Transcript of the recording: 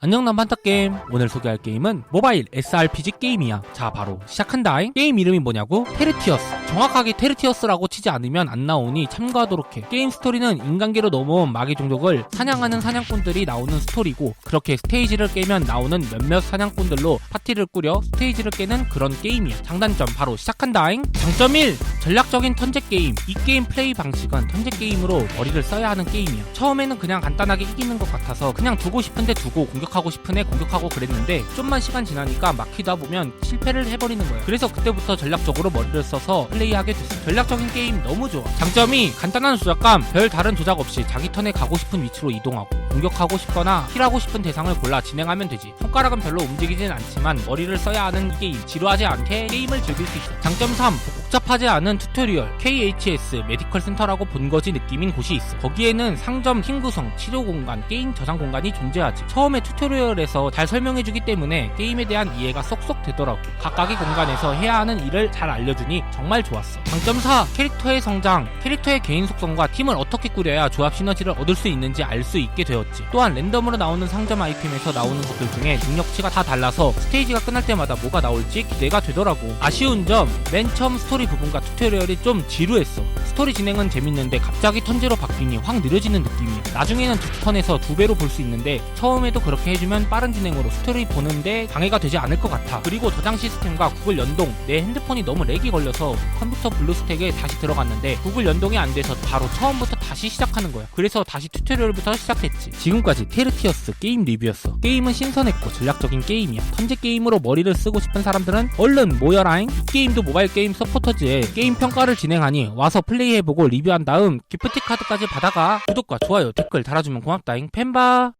안녕 남반타게임. 오늘 소개할 게임은 모바일 SRPG 게임이야. 자 바로 시작한다잉. 게임 이름이 뭐냐고? 테르티어스. 정확하게 테르티어스라고 치지 않으면 안 나오니 참고하도록 해. 게임 스토리는 인간계로 넘어온 마귀 종족을 사냥하는 사냥꾼들이 나오는 스토리고 그렇게 스테이지를 깨면 나오는 몇몇 사냥꾼들로 파티를 꾸려 스테이지를 깨는 그런 게임이야. 장단점 바로 시작한다잉. 장점 1 전략적인 턴제 게임 이 게임 플레이 방식은 턴제 게임으로 머리를 써야 하는 게임이야. 처음에는 그냥 간단하게 이기는 것 같아서 그냥 두고 싶은데 두고 공격하고 싶은 애 공격하고 그랬는데 좀만 시간 지나니까 막히다 보면 실패를 해버리는 거야. 그래서 그때부터 전략적으로 머리를 써서 플레이하게 됐어. 전략적인 게임 너무 좋아. 장점이 간단한 조작감 별 다른 조작 없이 자기 턴에 가고 싶은 위치로 이동하고 공격하고 싶거나 힐하고 싶은 대상을 골라 진행하면 되지. 손가락은 별로 움직이진 않지만 머리를 써야 하는 이 게임 지루하지 않게 게임을 즐길 수 있어. 장점 3 복잡하지 않은 튜토리얼 KHS 메디컬 센터라고 본거지 느낌인 곳이 있어. 거기에는 상점 흰 구성 치료 공간 게임 저장 공간이 존재하지. 처음에 튜토리얼에서 잘 설명해주기 때문에 게임에 대한 이해가 쏙쏙 되더라고. 각각의 공간에서 해야 하는 일을 잘 알려주니 정말 좋았어. 장점 4 캐릭터의 성장. 캐릭터의 개인 속성과 팀을 어떻게 꾸려야 조합 시너지를 얻을 수 있는지 알 수 있게 되었 지. 또한 랜덤으로 나오는 상점 아이템에서 나오는 것들 중에 능력치가 다 달라서 스테이지가 끝날 때마다 뭐가 나올지 기대가 되더라고. 아쉬운 점 맨 처음 스토리 부분과 튜토리얼이 좀 지루했어. 스토리 진행은 재밌는데 갑자기 턴제로 바뀌니 확 느려지는 느낌이야. 나중에는 두 턴에서 두 배로 볼 수 있는데 처음에도 그렇게 해주면 빠른 진행으로 스토리 보는데 방해가 되지 않을 것 같아. 그리고 저장 시스템과 구글 연동 내 핸드폰이 너무 렉이 걸려서 컴퓨터 블루스택에 다시 들어갔는데 구글 연동이 안 돼서 바로 처음부터 다시 시작하는 거야. 그래서 다시 튜토리얼부터 시작했지 지금까지 테르티어스 게임 리뷰였어. 게임은 신선했고 전략적인 게임이야. 턴제 게임으로 머리를 쓰고 싶은 사람들은 얼른 모여라잉. 이 게임도 모바일 게임 서포터즈에 게임 평가를 진행하니 와서 플레이해보고 리뷰한 다음 기프티 카드까지 받아가. 구독과 좋아요 댓글 달아주면 고맙다잉. 팬바